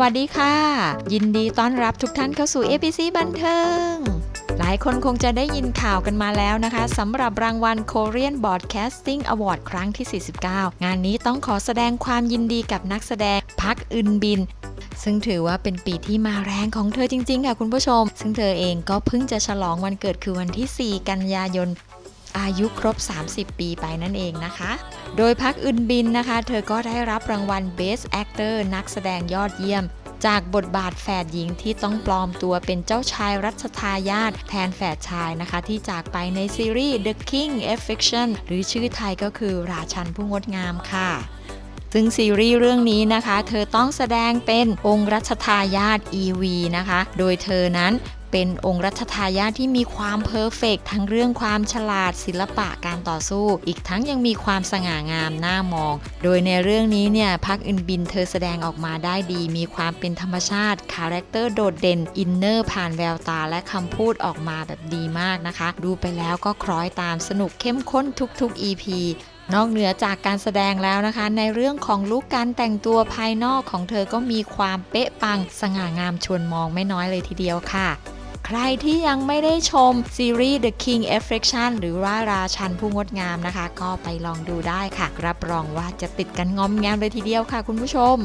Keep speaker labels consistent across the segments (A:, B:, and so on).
A: วัสดีค่ะ ยินดีต้อนรับทุกท่านเข้าสู่ APC บันเทิง หลายคนคงจะได้ยินข่าวกันมาแล้วนะคะสำหรับรางวัล Korean Broadcasting Award ครั้งที่ 49 งานนี้ต้องขอแสดงความยินดีกับนักแสดงพักอึนบิน ซึ่งถือว่าเป็นปีที่มาแรงของเธอจริงๆค่ะคุณผู้ชม ซึ่งเธอเองก็เพิ่งจะฉลองวันเกิดคือวันที่ 4 กันยายน อายุครบ 30 ปีไปนั่นเองนะคะ โดยพักอึนบินนะคะ เธอก็ได้รับรางวัล Best Actor นักแสดงยอดเยี่ยม จากบทบาทแฝดหญิงที่ต้องปลอมตัวเป็นเจ้าชายรัชทายาทแทนแฝดชายนะคะ ที่จากไปในซีรีส์ The King Affection หรือชื่อไทยก็คือราชันผู้งดงามค่ะซึ่งซีรีส์เรื่องนี้นะคะ เธอต้องแสดงเป็นองค์รัชทายาทอีวีนะคะ โดยเธอนั้น เป็นองค์รัชทายาทที่มีความเพอร์เฟกต์ทั้งเรื่องความฉลาดศิลปะการต่อสู้ อีกทั้งยังมีความสง่างามน่ามอง โดยในเรื่องนี้เนี่ยพักอินบินเธอแสดงออกมาได้ดี มีความเป็นธรรมชาติคาแรคเตอร์โดดเด่นอินเนอร์ผ่านแววตาและคำพูดออกมาแบบดีมากนะคะ ดูไปแล้วก็คล้อยตามสนุกเข้มข้นทุกๆ EP นอกเหนือจากการแสดงแล้วนะคะ ในเรื่องของลุคการแต่งตัวภายนอกของเธอก็มีความเป๊ะปัง สง่างามชวนมองไม่น้อยเลยทีเดียวค่ะ ใครที่ยังไม่ได้ชมซีรีส์ The King Affection หรือว่าราชันผู้งดงามนะคะ ก็ไปลองดูได้ค่ะ รับรองว่าจะติดกันงอมแงมเลยทีเดียวค่ะคุณผู้ชม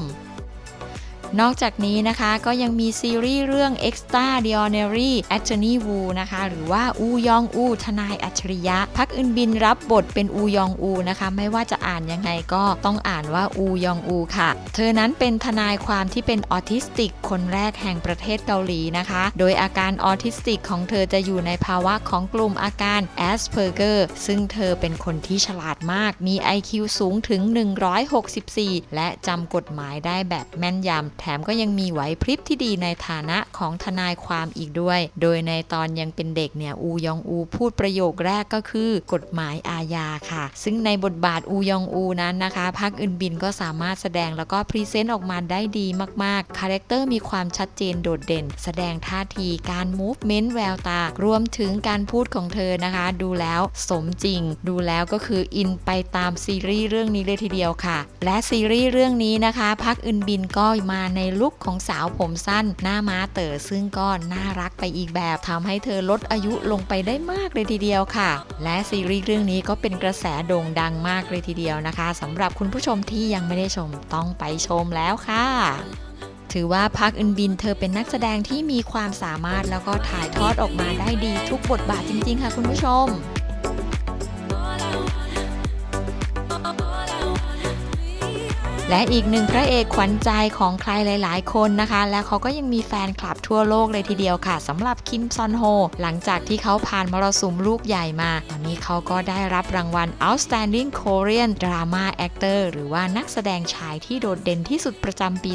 A: นอกจากนี้นะคะก็ยังมีซีรีส์เรื่อง Extraordinary Attorney Wu นะคะ หรือว่าอูยองอูทนายอัจฉริยะ พักอึนบินรับบทเป็นอูยองอูนะคะ ไม่ว่าจะอ่านยังไงก็ต้องอ่านว่าอูยองอูค่ะ เธอนั้นเป็นทนายความที่เป็นออทิสติก คนแรกแห่งประเทศเกาหลีนะคะ โดยอาการออทิสติกของเธอจะอยู่ในภาวะของกลุ่มอาการ Asperger ซึ่งเธอเป็นคนที่ฉลาดมาก มี IQ สูงถึง 164 และจำกฎหมายได้แบบแม่นยำแถมก็ยังมีไหวพริบที่ดีในฐานะของทนายความอีกด้วย โดยในตอนยังเป็นเด็กเนี่ยอูยองอูพูดประโยคแรกก็คือกฎหมายอาญาค่ะ ซึ่งในบทบาทอูยองอูนั้นนะคะพักอึนบินก็สามารถแสดงแล้วก็พรีเซนต์ออกมาได้ดีมากๆ คาแรคเตอร์มีความชัดเจนโดดเด่น แสดงท่าทีการมูฟเมนต์แววตา รวมถึงการพูดของเธอนะคะ ดูแล้วสมจริง ดูแล้วก็คืออินไปตามซีรีส์เรื่องนี้เลยทีเดียวค่ะ และซีรีส์เรื่องนี้นะคะพักอึนบินก็มาในลุคของสาวผมสั้น หน้าม้าเต๋อซึ่งก็น่ารักไปอีกแบบทำให้เธอลดอายุลงไปได้มากเลยทีเดียวค่ะ และซีรีส์เรื่องนี้ก็เป็นกระแสโด่งดังมากเลยทีเดียวนะคะสำหรับคุณผู้ชมที่ยังไม่ได้ชมต้องไปชมแล้วค่ะถือว่าพักอึนบินเธอเป็นนักแสดงที่มีความสามารถแล้วก็ถ่ายทอดออกมาได้ดีทุกบทบาทจริง ๆ ค่ะคุณผู้ชม และอีกหนึ่งพระเอกขวัญใจของใครหลาย ๆ คนนะคะ และเขาก็ยังมีแฟนคลับทั่วโลกเลยทีเดียวค่ะสำหรับคิมซอนโฮ หลังจากที่เขาผ่านมรสุมลูกใหญ่มา ตอนนี้เขาก็ได้รับรางวัล Outstanding Korean Drama Actor หรือว่านักแสดงชายที่โดดเด่นที่สุดประจำปี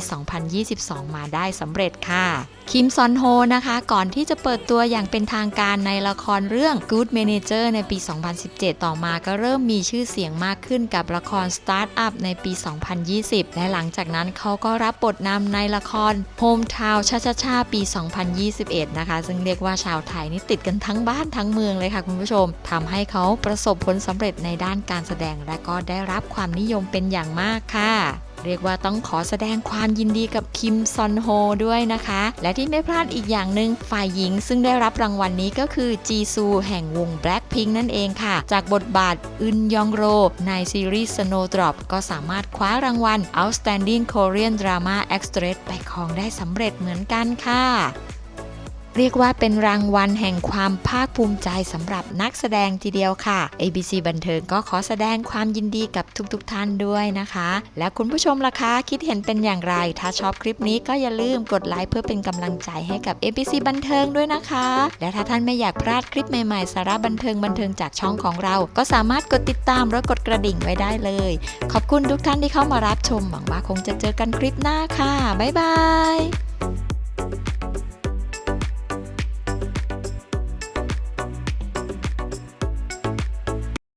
A: 2022 มาได้สำเร็จค่ะคิมซอนโฮนะคะ ก่อนที่จะเปิดตัวอย่างเป็นทางการในละครเรื่อง Good Manager ในปี 2017 ต่อมาก็เริ่มมีชื่อเสียงมากขึ้นกับละคร Start Up ในปี 2020และหลังจากนั้นเขาก็รับบทนำในละคร Hometown ชาชาชาปี 2021 นะคะ ซึ่งเรียกว่าชาวไทยนี่ติดกันทั้งบ้านทั้งเมืองเลยค่ะคุณผู้ชมทำให้เขาประสบผลสำเร็จในด้านการแสดงและก็ได้รับความนิยมเป็นอย่างมากค่ะ เรียกว่าต้องขอแสดงความยินดีกับคิมซอนโฮด้วยนะคะ และที่ไม่พลาดอีกอย่างหนึ่งฝ่ายหญิงซึ่งได้รับรางวัลนนี้ก็คือจีซูแห่งวง Blackpink นั่นเองค่ะ จากบทบาทอึนยองโร ในซีรีส์ Snowdrop ก็สามารถคว้ารางวัล Outstanding Korean Drama Actress ไปครองได้สำเร็จเหมือนกันค่ะ เรียกว่าเป็นรางวัลแห่งความภาคภูมิใจสำหรับนักแสดงทีเดียวค่ะ ABC บันเทิงก็ขอแสดงความยินดีกับทุกๆทท่านด้วยนะคะ และคุณผู้ชมล่ะคะคิดเห็นเป็นอย่างไร ถ้าชอบคลิปนี้ก็อย่าลืมกดไลค์เพื่อเป็นกำลังใจให้กับ ABC บันเทิงด้วยนะคะ และถ้าท่านไม่อยากพลาดคลิปใหม่ๆ สาระบันเทิงบันเทิงจากช่องของเรา ก็สามารถกดติดตามและกดกระดิ่งไว้ได้เลย ขอบคุณทุกท่านที่เข้ามารับชมหวังว่าคงจะเจอกันคลิปหน้าค่ะบ๊ายบาย